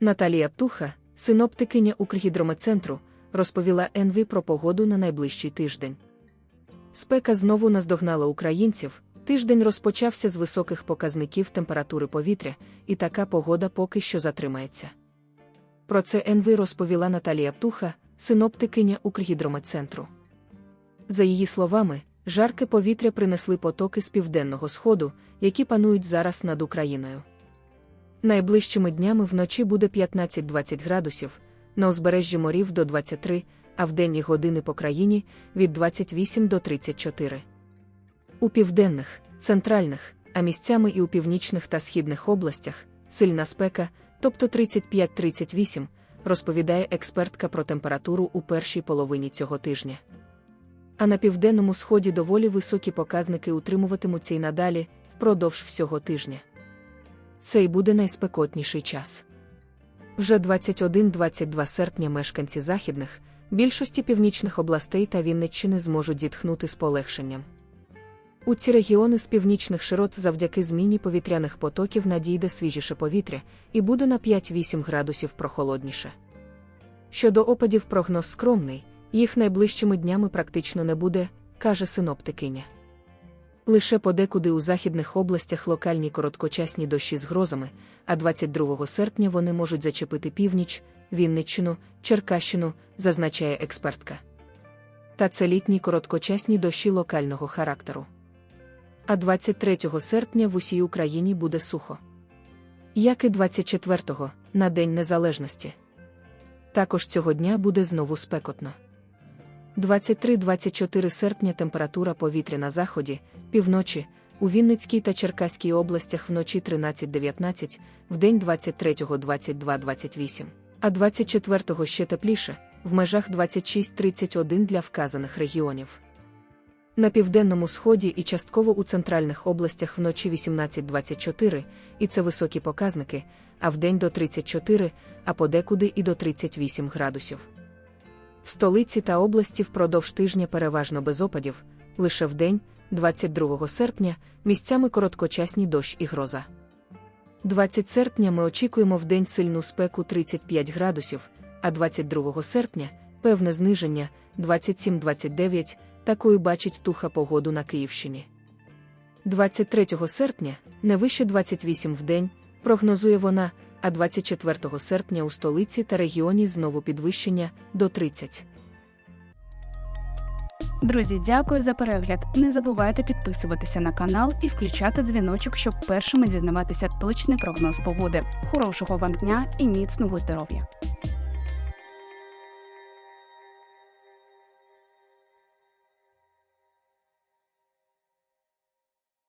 Наталія Птуха, синоптикиня Укргідрометцентру, розповіла ЕНВІ про погоду на найближчий тиждень. Спека знову наздогнала українців. Тиждень розпочався з високих показників температури повітря, і така погода поки що затримається. Про це НВ розповіла Наталія Птуха, синоптикиня Укргідрометцентру. За її словами, жарке повітря принесли потоки з південного сходу, які панують зараз над Україною. Найближчими днями вночі буде 15-20 градусів, на узбережжі морів до 23, а в денні години по країні від 28 до 34. У південних, центральних, а місцями і у північних та східних областях сильна спека, тобто 35-38, розповідає експертка про температуру у першій половині цього тижня. А на південному сході доволі високі показники утримуватимуться й надалі впродовж всього тижня. Це й буде найспекотніший час. Вже 21-22 серпня мешканці західних, більшості північних областей та Вінниччини зможуть зітхнути з полегшенням. У ці регіони з північних широт завдяки зміні повітряних потоків надійде свіжіше повітря і буде на 5-8 градусів прохолодніше. Щодо опадів прогноз скромний, їх найближчими днями практично не буде, каже синоптикиня. Лише подекуди у західних областях локальні короткочасні дощі з грозами, а 22 серпня вони можуть зачепити північ, Вінниччину, Черкащину, зазначає експертка. Та це літні короткочасні дощі локального характеру. А 23 серпня в усій Україні буде сухо. Як і 24-го, на День Незалежності. Також цього дня буде знову спекотно. 23-24 серпня температура повітря на заході, півночі, у Вінницькій та Черкаській областях вночі 13-19, вдень 23-22-28, а 24-го ще тепліше, в межах 26-31 для вказаних регіонів. На південному сході і частково у центральних областях вночі 18-24, і це високі показники, а вдень до 34, а подекуди і до 38 градусів. В столиці та області впродовж тижня переважно без опадів, лише вдень, 22 серпня, місцями короткочасні дощ і гроза. 20 серпня ми очікуємо в день сильну спеку 35 градусів, а 22 серпня певне зниження 27-29, такою бачить туха погоду на Київщині. 23 серпня не вище 28 в день, прогнозує вона, а 24 серпня у столиці та регіоні знову підвищення до 30. Друзі, дякую за перегляд. Не забувайте підписуватися на канал і включати дзвіночок, щоб першими дізнаватися точний прогноз погоди. Хорошого вам дня і міцного здоров'я!